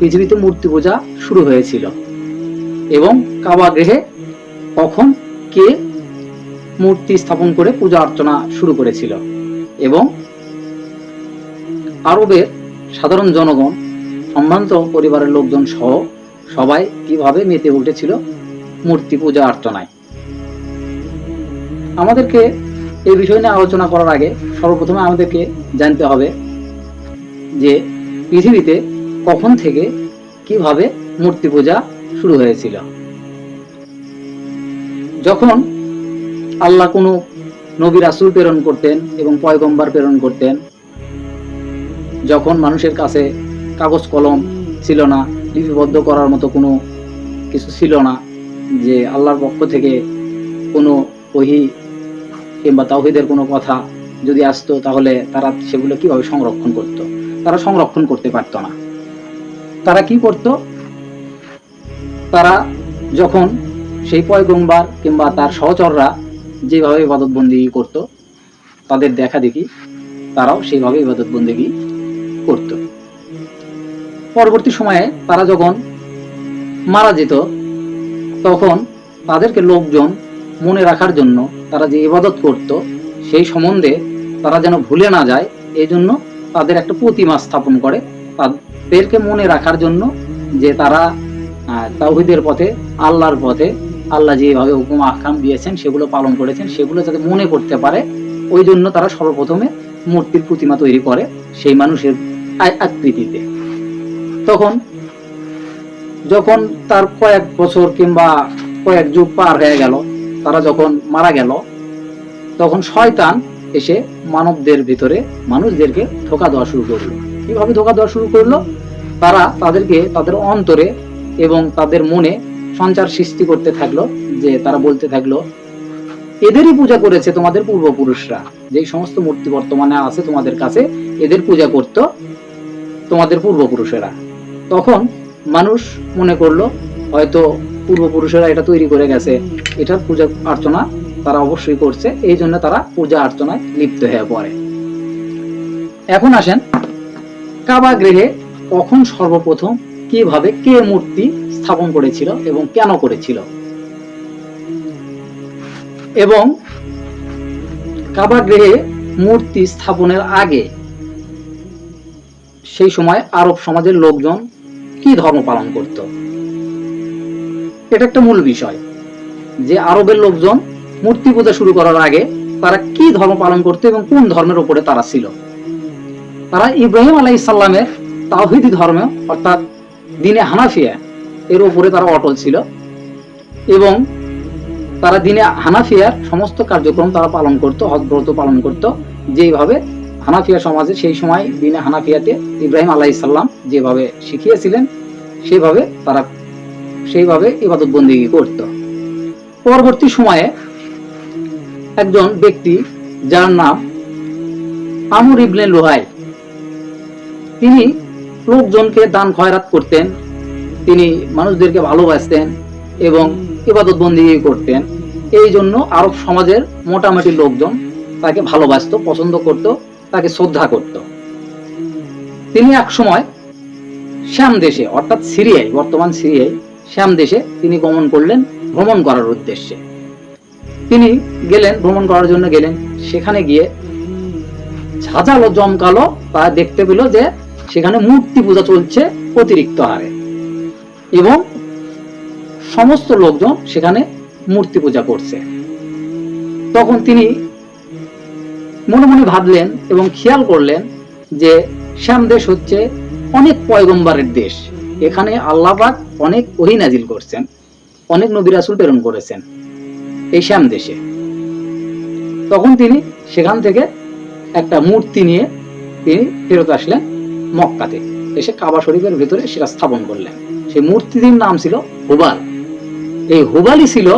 পৃথিবীতে মূর্তি পূজা শুরু হয়েছিল। এবং কাবা গৃহে কখন কে মূর্তি স্থাপন করে পূজা অর্চনা শুরু করেছিল। এবং আরবের সাধারণ জনগণ, সম্ভ্রান্ত পরিবারের লোকজন সহ সবাই কীভাবে মেতে উঠেছিল মূর্তি পূজা অর্চনায়? আমাদেরকে এই বিষয় নিয়ে আলোচনা করার আগে সর্বপ্রথমে আমাদেরকে জানতে হবে যে পৃথিবীতে কখন থেকে কীভাবে মূর্তি পূজা শুরু হয়েছিল? যখন আল্লাহ কোনো নবী রাসূল প্রেরণ করতেন এবং পয়গম্বর প্রেরণ করতেন, যখন মানুষের কাছে কাগজ কলম ছিল না, লিপিবদ্ধ করার মতো কোনো কিছু ছিল না, যে আল্লাহর পক্ষ থেকে কোনো ওহি কিংবা তাওহিদের কোনো কথা যদি আসতো, তাহলে তারা সেগুলো কীভাবে সংরক্ষণ করত? তারা সংরক্ষণ করতে পারতো না। তারা কি করত? তারা যখন সেই পয়গম্বার কিংবা তার সহচররা যেভাবে ইবাদত বন্দি করত, তাদের দেখা দেখি তারাও সেইভাবে ইবাদত বন্দিগি করত। পরবর্তী সময়ে তারা যখন মারা যেত, তখন তাদেরকে লোকজন মনে রাখার জন্য তারা যে ইবাদত করত, সেই সম্বন্ধে তারা যেন ভুলে না যায় এই জন্য তাদের একটা প্রতিমা স্থাপন করে তাদেরকে মনে রাখার জন্য যে তারা তাওহীদের পথে, আল্লাহর পথে, আল্লাহ যেভাবে হুকুম আহকাম দিয়েছেন, সেগুলো পালন করেছেন, সেগুলো যাতে মনে করতে পারে, ওই জন্য তারা সর্বপ্রথমে মূর্তির প্রতিমা তৈরি করে সেই মানুষের আকৃতিতে। তখন যখন তার কয়েক বছর কিংবা কয়েক যুগ পার হয়ে গেল, তারা যখন মারা গেল, তখন শয়তান এসে মানবদের ভিতরে মানুষদেরকে ঠোকা দেওয়া শুরু করল। কীভাবে ধোকা দেওয়া শুরু করল? তারা তাদেরকে তাদের অন্তরে এবং তাদের মনে সঞ্চার সৃষ্টি করতে থাকল, যে তারা বলতে থাকল, এদেরই পূজা করেছে তোমাদের পূর্বপুরুষরা। যে সমস্ত মূর্তি বর্তমানে আছে তোমাদের কাছে, এদের পূজা করত তোমাদের পূর্বপুরুষেরা। তখন মানুষ মনে করল, হয়তো পূর্বপুরুষেরা এটা তৈরি করে গেছে। এটার পূজা অর্চনা তারা অবশ্যই করছে। এই জন্য তারা পূজা অর্চনায় লিপ্ত হয়ে পড়ে। এখন আসেন কাবা গৃহে কখন সর্বপ্রথম, কীভাবে, কে মূর্তি স্থাপন করেছিল এবং কেন করেছিল? এবং কাবা গৃহে মূর্তি স্থাপনের আগে সেই সময় আরব সমাজের লোকজন কি ধর্ম পালন করত? এটা একটা মূল বিষয়, যে আরবের লোকজন মূর্তি পূজা শুরু করার আগে তারা কি ধর্ম পালন করত এবং কোন ধর্মের উপরে তারা ছিল? তারা ইব্রাহিম আলাই ইসাল্লামের তাওহিদি ধর্ম, অর্থাৎ দিনে হানাফিয়া, এর উপরে তারা অটল ছিল এবং তারা দিনে হানাফিয়ার সমস্ত কার্যক্রম তারা পালন করত হজব্রত পালন করত, যেইভাবে হানাফিয়া সমাজে সেই সময় দিনে হানাফিয়াতে ইব্রাহিম আলাহ ইসাল্লাম যেভাবে শিখিয়েছিলেন, সেইভাবে তারা সেইভাবে ইবাদত বন্দিগি করত। পরবর্তী সময়ে একজন ব্যক্তি যার নাম আমর ইবনে লোহাই তিনি লোকজনকে দান খয়রাত করতেন, তিনি মানুষদেরকে ভালোবাসতেন এবং ইবাদত বন্দি করতেন। এই জন্য আরব সমাজের মোটামুটি লোকজন তাকে ভালোবাসতো, পছন্দ করত, তাকে শ্রদ্ধা করত। তিনি এক সময় শ্যাম দেশে, অর্থাৎ সিরিয়ায়, বর্তমান সিরিয়ায় শ্যাম দেশে তিনি গমন করলেন ভ্রমণ করার উদ্দেশ্যে। তিনি গেলেন, ভ্রমণ করার জন্য গেলেন। সেখানে গিয়ে ঝাঁঝালো, জমকালো তা দেখতে পেল যে সেখানে মূর্তি পূজা চলছে অতিরিক্ত হারে। এবং সমস্ত লোকজন সেখানে মূর্তি পূজা করছে। তখন তিনি মনে মনে ভাবলেন এবং খেয়াল করলেন যে শ্যাম দেশ হচ্ছে অনেক পয়গম্বরের দেশ। এখানে আল্লাহবাক অনেক ওহি নাজিল করছেন, অনেক নবী রাসূল প্রেরণ করেছেন এই শ্যাম দেশে। তখন তিনি সেখান থেকে একটা মূর্তি নিয়ে তিনি ফেরত আসলেন মক্কাতে। এসে কাবা শরীফের ভেতরে সেটা স্থাপন করলেন। সেই মূর্তিটির নাম ছিল হুবাল। এই হুবালই ছিল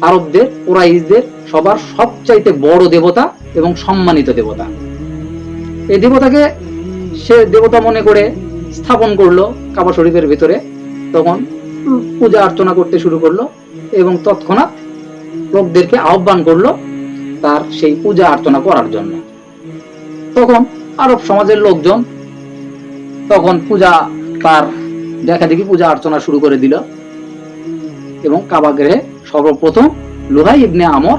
আরবদের ওরাইশদের সবার সবচাইতে বড় দেবতা এবং সম্মানিত দেবতা। এই দেবতাকে সে দেবতা মনে করে স্থাপন করল কাবা শরীফের ভেতরে। তখন পূজা অর্চনা করতে শুরু করল এবং তৎক্ষণাৎ লোকদেরকে আহ্বান করল তার সেই পূজা অর্চনা করার জন্য। তখন আরব সমাজের লোকজন তখন পূজা তার দেখা দেখি পূজা অর্চনা শুরু করে দিল। এবং কাবা গৃহে সর্বপ্রথম লুহাই ইবনে আমর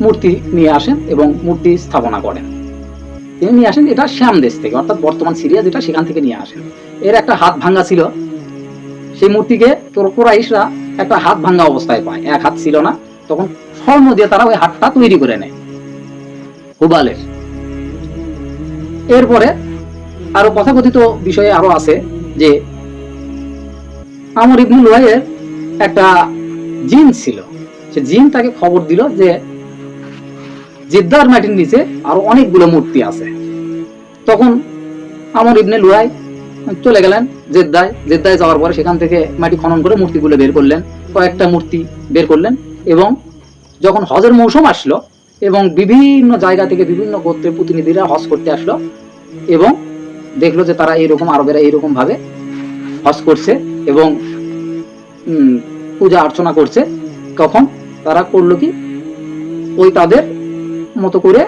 মূর্তি নিয়ে আসেন এবং মূর্তি স্থাপনা করেন। তিনি নিয়ে আসেন এটা শ্যাম দেশ থেকে, অর্থাৎ বর্তমান সিরিয়া যেটা সেখান থেকে নিয়ে আসেন। এর একটা হাত ভাঙ্গা ছিল। সেই মূর্তিকে কোরাইশরা একটা হাত ভাঙ্গা অবস্থায় পায়। এক হাত ছিল না, তখন স্বর্ণ দিয়ে তারা ওই হাতটা তৈরি করে নেয়। হুবালের। এরপরে আরও কথাকথিত বিষয়ে আরও আছে যে আমর ইবনুল ওয়াইয়ের একটা জিন ছিল। সে জিন তাকে খবর দিল যে জিদ্দার মাটির নিচে আরও অনেকগুলো মূর্তি আছে। তখন আমর ইবনে লুহাই চলে গেলেন জেদ্দায়। জেদ্দায় যাওয়ার পরে সেখান থেকে মাটি খনন করে মূর্তিগুলো বের করলেন, কয়েকটা মূর্তি বের করলেন এবং যখন হজের মৌসুম আসলো এবং বিভিন্ন জায়গা থেকে বিভিন্ন গোত্রের প্রতিনিধিরা হজ করতে আসলো এবং দেখল যে তারা এইরকম আরবেরা এইরকম ভাবে হজ করছে এবং পূজা অর্চনা করছে, তখন তারা করল কি? ওই তাদের মতো করে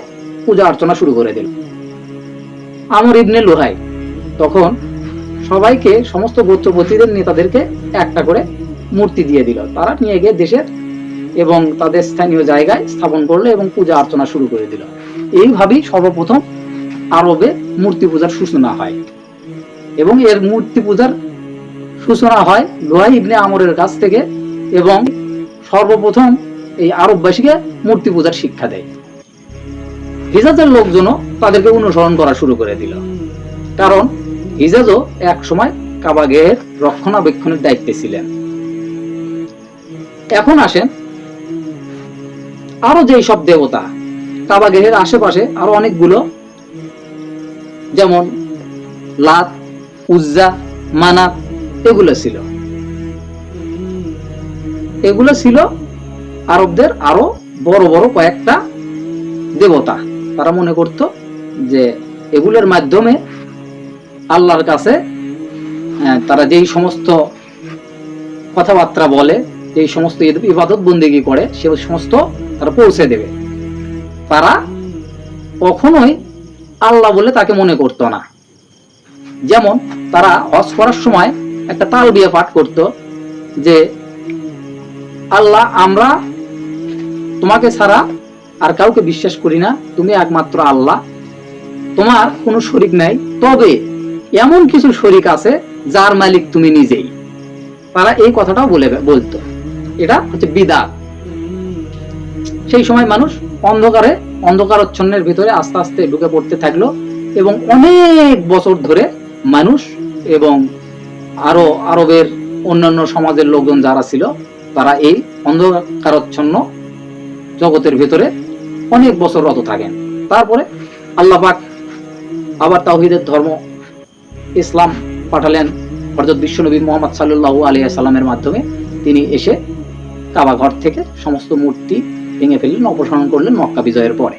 পূজা অর্চনা শুরু করে দিল। আমর ইবনে লোহাই তখন সবাইকে, সমস্ত গোত্রপতিদের নেতাদেরকে একটা করে মূর্তি দিয়ে দিল। তারা নিয়ে গিয়ে দেশের এবং তাদের স্থানীয় জায়গায় স্থাপন করল এবং পূজা অর্চনা শুরু করে দিল। এইভাবেই সর্বপ্রথম আরবে মূর্তি পূজার সূচনা হয়। এবং এর মূর্তি পূজার সূচনা হয় লোহাই ইবনে আমরের কাছ থেকে এবং সর্বপ্রথম এই আরববাসীকে মূর্তি পূজার শিক্ষা দেয়। হিজাজের লোকজনও তাদেরকে অনুসরণ করা শুরু করে দিল। কারণ হিজাজও এক সময় কাবাগের রক্ষণাবেক্ষণের দায়িত্বে ছিলেন। এখন আসেন আরও যেই সব দেবতা কাবাগেহের আশেপাশে আরও অনেকগুলো যেমন লাত, উজ্জা, মানাত, এগুলো ছিল। এগুলো ছিল আরবদের আরও বড় বড় কয়েকটা দেবতা। তারা মনে করত যে এগুলোর মাধ্যমে আল্লাহর কাছে তারা যেই সমস্ত কথাবার্তা বলে, যেই সমস্ত ইবাদত বন্দেগি করে, সে সমস্ত তারা পৌঁছে দেবে। তারা কখনোই আল্লাহ বলে তাকে মনে করতো না। যেমন তারা হজ করার সময় একটা তাল বিয়ে পাঠ করত যে, আল্লাহ, আমরা তোমাকে ছাড়া আর কাউকে বিশ্বাস করি না। তুমি একমাত্র আল্লাহ। তোমার কোনো শরিক নাই। তবে এমন কিছু শরিক আছে যার মালিক তুমি নিজেই। তারা এই কথাটাও বলে, বলতো। এটা হচ্ছে বিদা সেই সময় মানুষ অন্ধকারে অন্ধকারচ্ছন্নের ভিতরে আস্তে আস্তে ঢুকে পড়তে থাকল এবং অনেক বছর ধরে মানুষ এবং আরও আরবের অন্যান্য সমাজের লোকজন যারা ছিল, তারা এই অন্ধকারচ্ছন্ন জগতের ভিতরে অনেক বছর রত থাকেন। তারপরে আল্লাহ পাক আবার তাওহিদের ধর্ম, ইসলাম পাঠালেন হরজত বিশ্বনবী মোহাম্মদ সাল্লু আলিয়া সাল্লামের মাধ্যমে। তিনি এসে কাবা ঘর থেকে সমস্ত মূর্তি ভেঙে ফেললেন অপসারণ করলেন মক্কা বিজয়ের পরে।